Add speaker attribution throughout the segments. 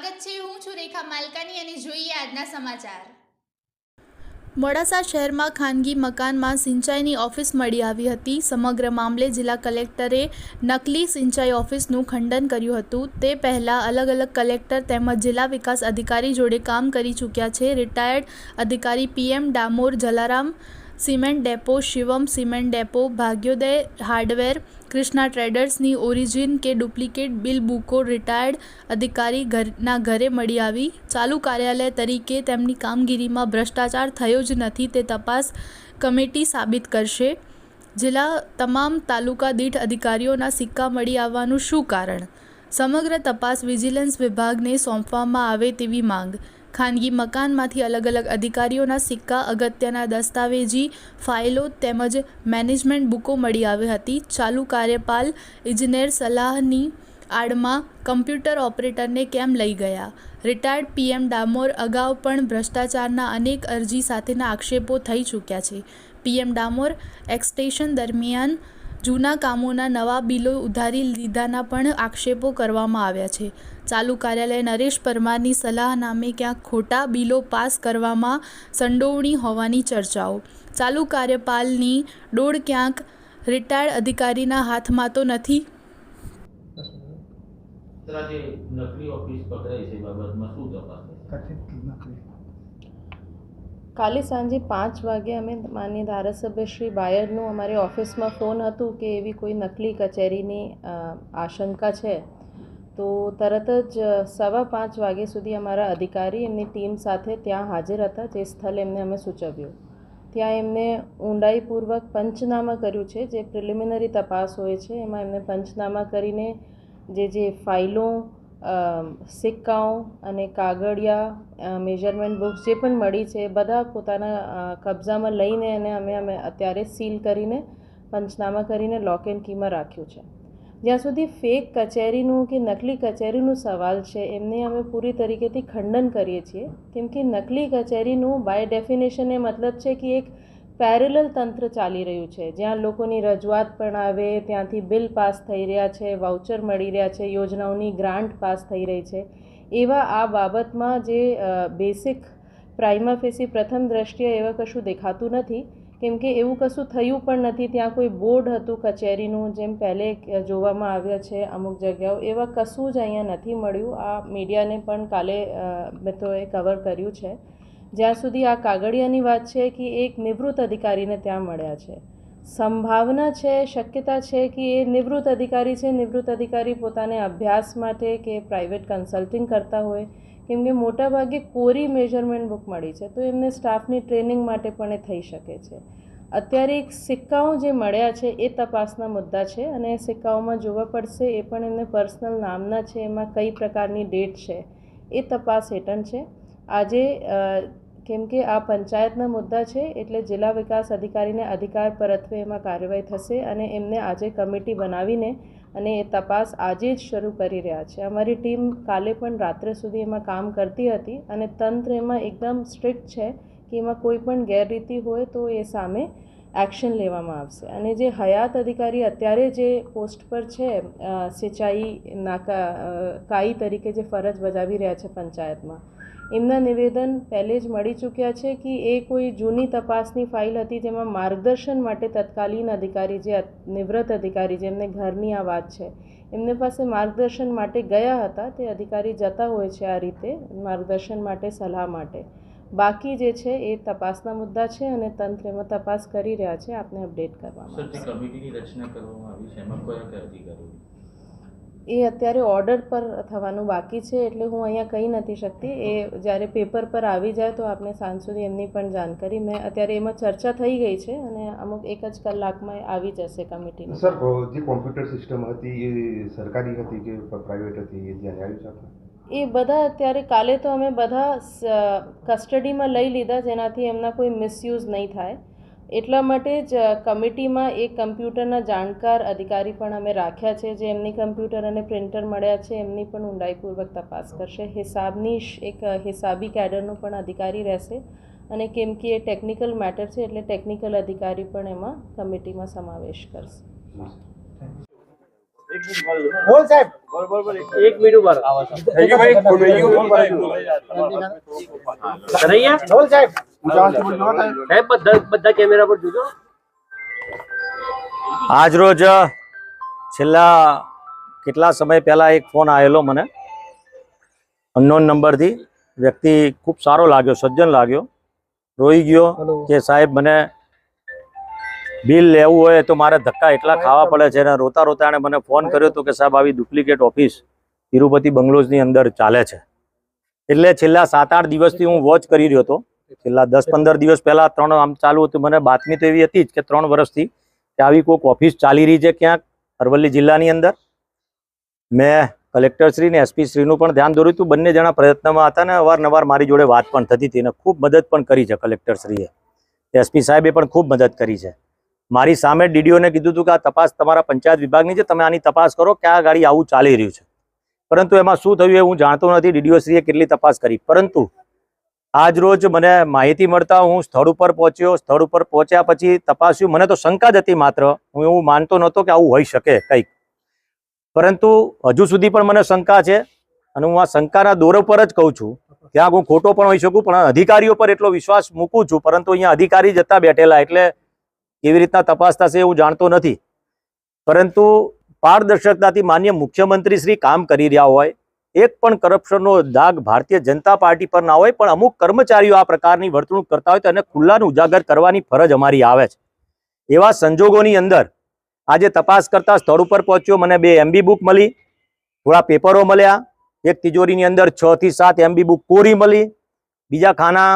Speaker 1: સ્વાગત છે. હું છું રેખા માલકાની અને જોઈએ આજના સમાચાર.
Speaker 2: મોડાસા શહેરમાં ખાનગી મકાનમાં સિંચાઈની ઓફિસ મળી આવી હતી. સમગ્ર મામલે જિલ્લા કલેક્ટરે નકલી સિંચાઈ ઓફિસનું ખંડન કર્યું હતું. તે પહેલાં અલગ અલગ કલેક્ટર તેમજ જિલ્લા વિકાસ અધિકારી જોડે કામ કરી ચૂક્યા છે. રિટાયર્ડ અધિકારી PM Damor Jalaram, cement depot, Shivam cement depot, Bhagyoday hardware Krishna ટ્રેડર્સની origin કે ડુપ્લિકેટ બિલ બુકો રિટાયર્ડ અધિકારી ઘરના ઘરે મળી આવી. ચાલુ કાર્યાલય તરીકે તેમની કામગીરીમાં ભ્રષ્ટાચાર થયો જ નથી તે તપાસ કમિટી સાબિત કરશે. જિલ્લા તમામ તાલુકા દીઠ અધિકારીઓના સિક્કા મળી આવવાનું શું કારણ? સમગ્ર તપાસ વિજિલન્સ વિભાગને સોંપવામાં આવે તેવી માંગ ખાનગી મકાનમાંથી અલગ અલગ અધિકારીઓના સિક્કા, અગત્યના દસ્તાવેજી, ફાઇલો તેમજ મેનેજમેન્ટ બુકો મળી આવી હતી. ચાલુ કાર્યપાલ ઇજનેર સલાહની આડમાં કમ્પ્યુટર ઓપરેટરને કેમ લઈ ગયા? રિટાયર્ડ પીએમ ડામોર અગાઉ પણ ભ્રષ્ટાચારના અનેક અરજી સાથેના આક્ષેપો થઈ ચૂક્યા છે. પીએમ ડામોર એક્સટેશન દરમિયાન જૂના કામોના નવા બિલો ઉધારી લીધાના પણ આક્ષેપો કરવામાં આવ્યા છે. ચાલુ કાર્યાલય નરેશ પરમારની સલાહ નામે ક્યાંક ખોટા બિલો પાસ કરવામાં સંડોવણી હોવાની ચર્ચાઓ. ચાલુ કાર્યપાલની ડોળ ક્યાંક રિટાયર્ડ અધિકારીના હાથમાં તો નથી.
Speaker 3: કથિત આજે નકલી ઓફિસ પકડાઈ છે એ બાબતમાં શું તપાસ થશે
Speaker 4: કથિત નકલી
Speaker 5: કાલે સાંજે પાંચ વાગે અમે માન્ય ધારાસભ્ય શ્રી બાયડનું અમારી ઓફિસમાં ફોન હતું કે એવી કોઈ નકલી કચેરીની આશંકા છે. તો તરત જ સવા પાંચ વાગ્યા સુધી અમારા અધિકારી એમની ટીમ સાથે ત્યાં હાજર હતા, જે સ્થળ એમને અમે સૂચવ્યું. ત્યાં એમને ઊંડાઈપૂર્વક પંચનામા કર્યું છે, જે પ્રિલિમિનરી તપાસ હોય છે, એમાં એમને પંચનામા કરીને જે જે ફાઇલો સિક્કાઓ અને કાગળિયા મેજરમેન્ટ બુક્સ જે પણ મળી છે એ બધા પોતાના કબજામાં લઈને એને અમે અમે અત્યારે સીલ કરીને, પંચનામા કરીને લોક એન્ડ કીમાં રાખ્યું છે. જ્યાં સુધી ફેક કચેરીનું કે નકલી કચેરીનું સવાલ છે, એમને અમે પૂરી તરીકેથી ખંડન કરીએ છીએ. કેમ કે નકલી કચેરીનું બાય ડેફિનેશન એ મતલબ છે કે એક પેરેલલ તંત્ર ચાલી રહ્યું છે. જ્યાં લોકોની રજૂઆત પણ આવે, ત્યાંથી બિલ પાસ થઈ રહ્યા છે, વાઉચર મળી રહ્યા છે, યોજનાઓની ગ્રાન્ટ પાસ થઈ રહી છે. એવા આ બાબતમાં જે બેસિક પ્રાઇમા ફેસી પ્રથમ દ્રષ્ટિએ એવા કશું દેખાતું નથી. કેમ કે એવું કશું થયું પણ નથી. ત્યાં કોઈ બોર્ડ હતું કચેરીનું, જેમ પહેલે જોવામાં આવ્યા છે અમુક જગ્યાઓ. એવા કશું જ અહીંયા નથી મળ્યું. આ મીડિયાને પણ કાલે મેં તો એ કવર કર્યું છે. જ્યાં સુધી આ કાગળિયાની વાત છે કે એક નિવૃત્ત અધિકારીને ત્યાં મળ્યા છે. સંભાવના છે, શક્યતા છે કે એ નિવૃત્ત અધિકારી છે, નિવૃત્ત અધિકારી પોતાને અભ્યાસ માટે કે પ્રાઇવેટ કન્સલ્ટિંગ કરતા હોય, કેમ કે મોટાભાગે કોરી મેજરમેન્ટ બુક મળી છે, તો એમને સ્ટાફની ટ્રેનિંગ માટે પણ એ થઈ શકે છે. અત્યારે એક સિક્કાઓ જે મળ્યા છે એ તપાસના મુદ્દા છે અને સિક્કાઓમાં જોવા પડશે એ પણ એમને પર્સનલ નામના છે, એમાં કઈ પ્રકારની ડેટ છે એ તપાસ હેઠળ છે. આજે કેમ કે આ પંચાયતના મુદ્દા છે એટલે જિલ્લા વિકાસ અધિકારીને અધિકાર પરત્વે એમાં કાર્યવાહી થશે અને એમને આજે કમિટી બનાવીને અને એ તપાસ આજે જ શરૂ કરી રહ્યા છે. અમારી ટીમ કાલે પણ રાત્રે સુધી એમાં કામ કરતી હતી અને તંત્ર એમાં એકદમ સ્ટ્રિક્ટ છે કે એમાં કોઈ પણ ગેરરીતિ હોય તો એ સામે એક્શન લેવામાં આવશે. અને જે હયાત અધિકારી અત્યારે જે પોસ્ટ પર છે સિંચાઈ નાકા કાઈ તરીકે જે ફરજ બજાવી રહ્યા છે પંચાયતમાં એમના નિવેદન પહેલે જ મળી ચૂક્યા છે કે એ કોઈ જૂની તપાસની ફાઇલ હતી જેમાં માર્ગદર્શન માટે તત્કાલીન અધિકારી જે નિવૃત્ત અધિકારી જેમને ઘરની આ વાત છે એમને પાસે માર્ગદર્શન માટે ગયા હતા તે અધિકારી જતા હોય છે આ રીતે માર્ગદર્શન માટે સલાહ માટે. બાકી જે છે એ તપાસના મુદ્દા છે અને તંત્ર એમાં તપાસ કરી રહ્યા છે. આપને અપડેટ કરવામાં
Speaker 3: સર
Speaker 5: આવશે
Speaker 3: કમિટીની રચના કરવામાં આવી છે. એમાં કયા કયા અધિકારીઓ?
Speaker 5: એ અત્યારે ઓર્ડર પર થવાનું બાકી છે એટલે હું અહીંયા કહી નથી શકતી. એ જ્યારે પેપર પર આવી જાય તો આપને સાંજ સુધી એમની પણ જાણકારી. મેં અત્યારે એમાં ચર્ચા થઈ ગઈ છે અને અમુક એક જ કલાકમાં આવી જશે કમિટીની
Speaker 4: સર જે કોમ્પ્યુટર સિસ્ટમ હતી એ સરકારી હતી કે પ્રાઇવેટ હતી એ ધ્યાને આવ્યું છે
Speaker 5: એ બધા અત્યારે કાલે તો અમે બધા કસ્ટડીમાં લઈ લીધા જેનાથી એમના કોઈ મિસયુઝ નહીં થાય. એટલા માટે જ કમિટીમાં એક કમ્પ્યુટરના જાણકાર અધિકારી પણ અમે રાખ્યા છે, જે એમની કમ્પ્યુટર અને પ્રિન્ટર મળ્યા છે, એમની પણ ઊંડાઈપૂર્વક તપાસ કરશે. હિસાબની એક હિસાબી કેડરનો પણ અધિકારી રહેશે અને કેમ કે એ ટેકનિકલ મેટર છે એટલે ટેકનિકલ અધિકારી પણ એમાં કમિટીમાં સમાવેશ કરશે.
Speaker 6: બોલ સાહેબ.
Speaker 7: એક મિનિટ ઊભા રહો. કનૈયા?
Speaker 6: બોલ સાહેબ.
Speaker 7: સાહેબ બધા બધા કેમેરા પર જોજો.
Speaker 8: આજરોજ છેલ્લા કેટલા સમય પહેલા એક ફોન આવેલો મને. અનનોન નંબરથી. વ્યક્તિ ખૂબ સારો લાગ્યો સજ્જન લાગ્યો. રોઈ ગયો કે સાહેબ મને બિલ લેવું હોય તો મારે ધક્કા એટલા ખાવા પડે છે અને રોતા રોતા એણે મને ફોન કર્યો હતો કે સાહેબ આવી ડુપ્લિકેટ ઓફિસ તિરુપતિ બંગલોઝની અંદર ચાલે છે. એટલે છેલ્લા સાત આઠ દિવસથી હું વોચ કરી રહ્યો હતો. છેલ્લા દસ પંદર દિવસ પહેલા ત્રણ આમ ચાલુ હતું મને બાતમી તો એવી હતી જ કે ત્રણ વર્ષથી કે આવી કોઈક ઓફિસ ચાલી રહી છે ક્યાંક અરવલ્લી જિલ્લાની અંદર. મેં કલેક્ટરશ્રી ને એસપી શ્રીનું પણ ધ્યાન દોર્યું હતું. બંને જણા પ્રયત્નમાં હતા ને અવારનવાર મારી જોડે વાત પણ થતી હતી અને ખૂબ મદદ પણ કરી છે કલેક્ટરશ્રીએ. એસપી સાહેબે પણ ખૂબ મદદ કરી છે. મારી સામે ડીડીઓને કીધું હતું કે આ તપાસ તમારા પંચાયત વિભાગની છે, તમે આની તપાસ કરો કે આ ગાડી આવું ચાલી રહ્યું છે. પરંતુ એમાં શું થયું એ હું જાણતો નથી, ડીડીઓશ્રીએ કેટલી તપાસ કરી. પરંતુ આજ રોજ મને માહિતી મળતા હું સ્થળ ઉપર પહોંચ્યો, સ્થળ ઉપર પહોંચ્યા પછી તપાસ્યું. મને તો શંકા જ હતી માત્ર. હું એવું માનતો નહોતો કે આવું હોઈ શકે કંઈક. પરંતુ હજુ સુધી પણ મને શંકા છે અને હું આ શંકાના દોર પર જ કહું છું. ત્યાં હું ખોટો પણ હોઈ શકું, પણ અધિકારીઓ પર એટલો વિશ્વાસ મૂકું છું. પરંતુ અહીંયા અધિકારી જતા બેઠેલા એટલે કેવી રીતના તપાસ થશે એવું જાણતો નથી. પરંતુ પારદર્શકતાથી માન્ય મુખ્યમંત્રી શ્રી કામ કરી રહ્યા હોય, એક પણ કરપ્શનનો દાગ ભારતીય જનતા પાર્ટી પર ના હોય, પણ અમુક કર્મચારીઓ આ પ્રકારની વર્તણૂક કરતા હોય તો એને ખુલ્લાનું ઉજાગર કરવાની ફરજ અમારી આવે છે. એવા સંજોગોની અંદર આજે તપાસ કરતા સ્થળ ઉપર પહોંચ્યો, મને બે એમબી બુક મળી, થોડા પેપરો મળ્યા, એક તિજોરીની અંદર છ થી સાત એમબી બુક કોરી મળી, બીજા ખાના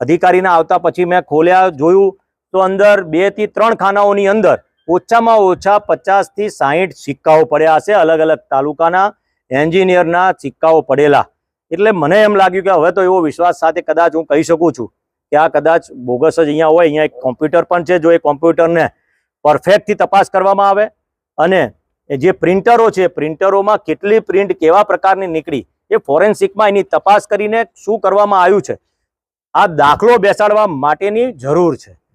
Speaker 8: અધિકારીના આવતા પછી મેં ખોલ્યા, જોયું તો અંદર બેથી ત્રણ ખાનાઓની અંદર ઓછામાં ઓછા પચાસથી સાહીઠ સિક્કાઓ પડ્યા હશે. અલગ અલગ તાલુકાના એન્જિનિયરના સિક્કાઓ પડેલા. એટલે મને એમ લાગ્યું કે હવે તો એવો વિશ્વાસ સાથે કદાચ હું કહી શકું છું કે આ કદાચ બોગસ જ અહીંયા હોય. અહીંયા એક કોમ્પ્યુટર પણ છે. જો એ કોમ્પ્યુટરને પરફેક્ટથી તપાસ કરવામાં આવે અને જે પ્રિન્ટરો છે, પ્રિન્ટરોમાં કેટલી પ્રિન્ટ કેવા પ્રકારની નીકળી, એ ફોરેન્સિકમાં એની તપાસ કરીને શું કરવામાં આવ્યું છે, આ દાખલો બેસાડવા માટેની જરૂર છે.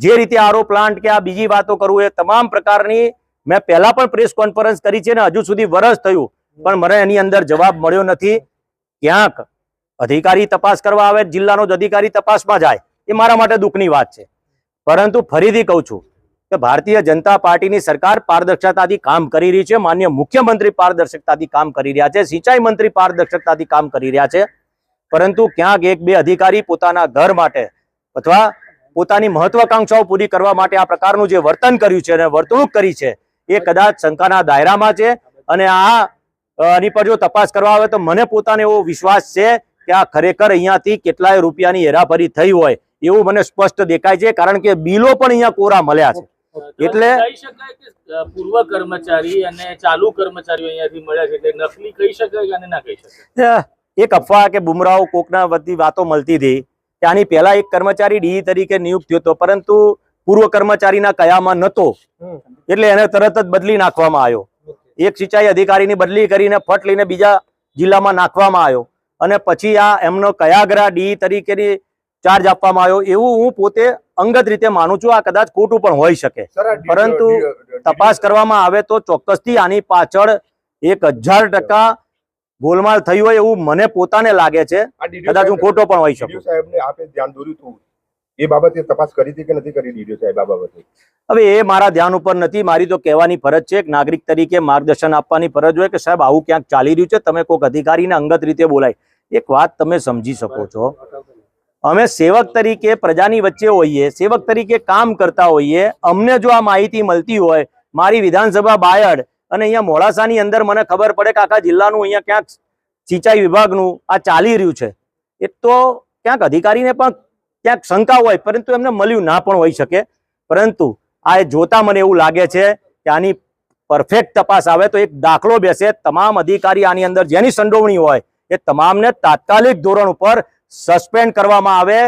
Speaker 8: જે રીતે આરો પ્લાન્ટ કે આ બીજી વાતો કરું એ તમામ પ્રકારની મેં પહેલા પણ પ્રેસ કોન્ફરન્સ કરી છે ને હજુ સુધી વરસ થયું. પણ મને એની અંદર જવાબ મળ્યો નથી. ક્યાંક અધિકારી તપાસ કરવા આવે, જિલ્લાનો જ અધિકારી તપાસમાં જાય, એ મારા માટે દુઃખની વાત છે. પરંતુ ફરીથી કહું છું કે ભારતીય જનતા પાર્ટીની સરકાર પારદર્શકતાથી કામ કરી રહી છે, માન્ય મુખ્યમંત્રી પારદર્શકતાથી કામ કરી રહ્યા છે, સિંચાઈ મંત્રી પારદર્શકતાથી કામ કરી રહ્યા છે. પરંતુ ક્યાંક એક બે અધિકારી પોતાના ઘર માટે અથવા પોતાની મહત્વાકાંક્ષાઓ પૂરી કરવા માટે આ પ્રકારનું જે વર્તન કર્યું છે અને વર્તણૂક કરી છે એ કદાચ શંકાના દાયરામાં છે અને આ આની પર જો તપાસ કરવા આવે તો મને પોતાને એવો વિશ્વાસ છે કે આ ખરેખર અહીંયાથી કેટલાય રૂપિયાની હેરાફેરી થઈ હોય એવું મને સ્પષ્ટ દેખાય છે કારણ કે બિલો પણ અહીંયા કોરા મળ્યા છે. એટલે-
Speaker 7: કહી શકાય કે અ, પૂર્વ કર્મચારી અને ચાલુ કર્મચારીઓ અહીંયાથી મળ્યા છે એટલે નકલી કહી શકાય અને ના કહી શકાય?
Speaker 8: એક અફવા કે બુમરાઓ કોકના બધી વાતો મળતી હતી કે આની પહેલા એક કર્મચારી ડી તરીકે નિયુક્ત થયો હતો પરંતુ પૂર્વ કર્મચારીના કયામાં નતો એટલે એને તરત જ બદલી નાખવામાં આવ્યો. એક સિંચાઈ અધિકારીની બદલી કરીને ફટ લઈને બીજા જિલ્લામાં નાખવામાં આવ્યો. અને પછી આ એમનો કયાગ્રા ડી તરીકેની ચાર્જ આપવામાં આવ્યો. એવું હું પોતે અંગત રીતે માનું છું આ કદાચ ખોટું પણ હોઈ શકે. પરંતુ તપાસ કરવામાં આવે તો ચોક્કસથી આની પાછળ એક હજાર ટકા ગોલમાલ થયું હોય એવું મને પોતાને લાગે છે. કદાચ હું ખોટો પણ હોઈ શકું.
Speaker 4: સાહેબને આપે ધ્યાન દોર્યું હતું એ બાબતે તપાસ કરી હતી કે નથી કરી ડીડીઓ સાહેબ આ બાબતે?
Speaker 8: હવે એ મારા ધ્યાન ઉપર નથી મારી તો કહેવાની ફરજ છે. એક નાગરિક તરીકે માર્ગદર્શન આપવાની ફરજ હોય કે સાહેબ આવું ક્યાંક ચાલી રહ્યું છે તમે કોઈક અધિકારીને અંગત રીતે બોલાય. એક વાત તમે સમજી શકો છો. અમે સેવક તરીકે પ્રજાની વચ્ચે હોઈએ સેવક તરીકે કામ કરતા હોઈએ. અમને જો આ માહિતી મળતી હોય મારી વિધાનસભા બાયડ અને અહીંયા મોડાસાની અંદર મને ખબર પડે કે આખા જિલ્લાનું અહીંયા ક્યાંક સિંચાઈ વિભાગનું આ ચાલી રહ્યું છે. એ તો ક્યાંક અધિકારીને પણ ક્યાંક શંકા હોય, પરંતુ એમને મળ્યું ના પણ હોઈ શકે. પરંતુ આ જોતા મને એવું લાગે છે કે આની પરફેક્ટ તપાસ આવે તો એક દાખલો બેસે. તમામ અધિકારી આની અંદર જેની સંડોવણી હોય એ તમામને તાત્કાલિક ધોરણ ઉપર સસ્પેન્ડ કરવામાં આવે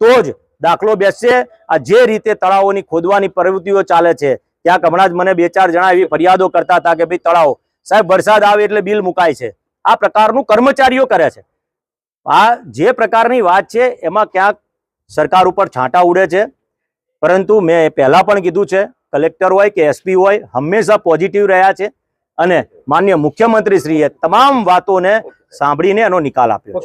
Speaker 8: તો જ દાખલો બેસશે. આ જે રીતે તળાવોની ખોદવાની પ્રવૃત્તિઓ ચાલે છે ક્યાંક હમણાં જ મને બે ચાર જણા એવી ફરિયાદો કરતા હતા કે ભાઈ તળાવ, સાહેબ વરસાદ આવે એટલે બિલ મુકાય છે. આ પ્રકારનું કર્મચારીઓ કરે છે. આ જે પ્રકારની વાત છે, એમાં ક્યાંક સરકાર ઉપર છાંટા ઉડે છે. પરંતુ મેં પહેલા પણ કીધું છે, કલેક્ટર હોય કે એસપી હોય, હંમેશા પોઝિટિવ રહ્યા છે અને માન્ય મુખ્યમંત્રીશ્રીએ તમામ વાતોને સાંભળીને એનો નિકાલ આપ્યો